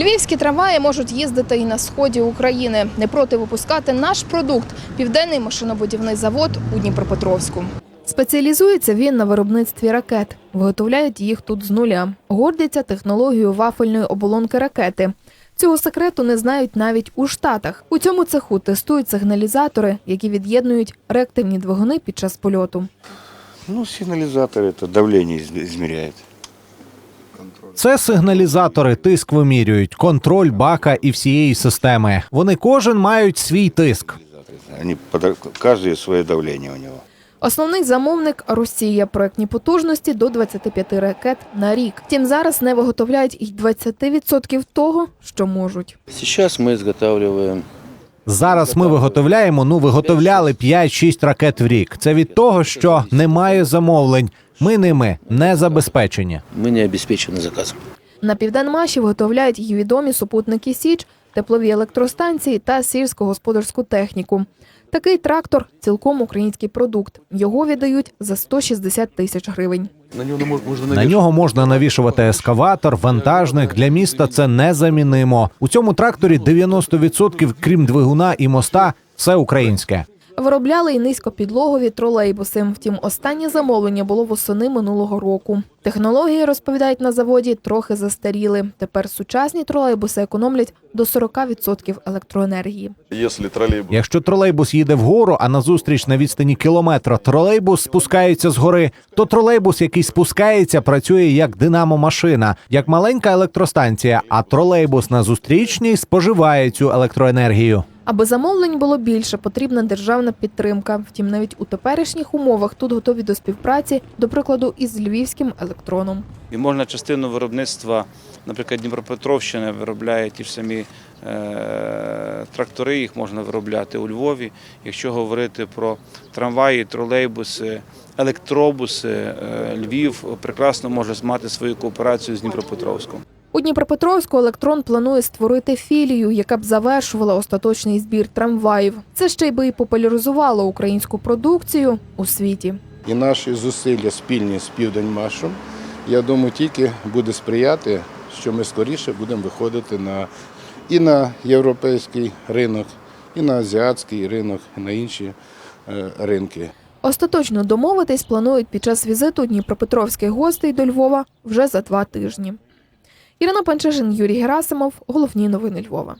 Львівські трамваї можуть їздити і на сході України. Не проти випускати наш продукт південний машинобудівний завод у Дніпропетровську. Спеціалізується він на виробництві ракет. Виготовляють їх тут з нуля. Гордяться технологією вафельної оболонки ракети. Цього секрету не знають навіть у Штатах. У цьому цеху тестують сигналізатори, які від'єднують реактивні двигуни під час польоту. Ну, сигнализатор это давление изм- измеряет. Це сигналізатори тиск вимірюють, контроль бака і всієї системи. Вони кожен мають свій тиск. Они под, каждое свое давление у него. Основний замовник Росія. Проектні потужності до 25 ракет на рік. Втім, зараз не виготовляють і 20% того, що можуть. Сейчас мы изготавливаем Зараз ми виготовляємо, ну виготовляли 5-6 ракет в рік. Це від того, що немає замовлень. Ми ними не забезпечені. мы не обеспечены заказом. На південмаші виготовляють і відомі супутники Січ, теплові електростанції та сільськогосподарську техніку. Такий трактор цілком український продукт. Його віддають за 160 тисяч гривень. На нього можна навішувати ескаватор, вантажник. Для міста це незамінимо. У цьому тракторі 90% крім двигуна і моста, все українське. Виробляли й низькопідлогові тролейбуси. Втім, останнє замовлення було восени минулого року. Технології розповідають на заводі трохи застаріли. Тепер сучасні тролейбуси економлять до 40% електроенергії. Если Якщо тролейбус їде вгору, а назустріч на відстані кілометра тролейбус спускається згори, то тролейбус, який спускається, працює як динамо-машина, як маленька електростанція, а тролейбус на зустрічній споживає цю електроенергію. Аби замовлень було більше, потрібна державна підтримка. Втім, навіть у теперішніх умовах тут готові до співпраці, до прикладу, із львівським електроном. І можна частину виробництва, наприклад, Дніпропетровщина виробляє ті ж самі е, трактори, їх можна виробляти у Львові. Якщо говорити про трамваї, тролейбуси, електробуси, е, Львів прекрасно може мати свою кооперацію з Дніпропетровськом. У Дніпропетровську електрон планує створити філію, яка б завершувала остаточний збір трамваїв. Це ще й би і популяризувало українську продукцію у світі. І наші зусилля спільні з Південмашем, я думаю, тільки буде сприяти, що ми скоріше будемо виходити на, і на європейський ринок, і на азіатський ринок, і на інші е, ринки. Остаточно домовитись планують під час візиту дніпропетровських гостей до Львова вже за два тижні. Ірина Панчежин, Юрій Герасимов. Головні новини Львова.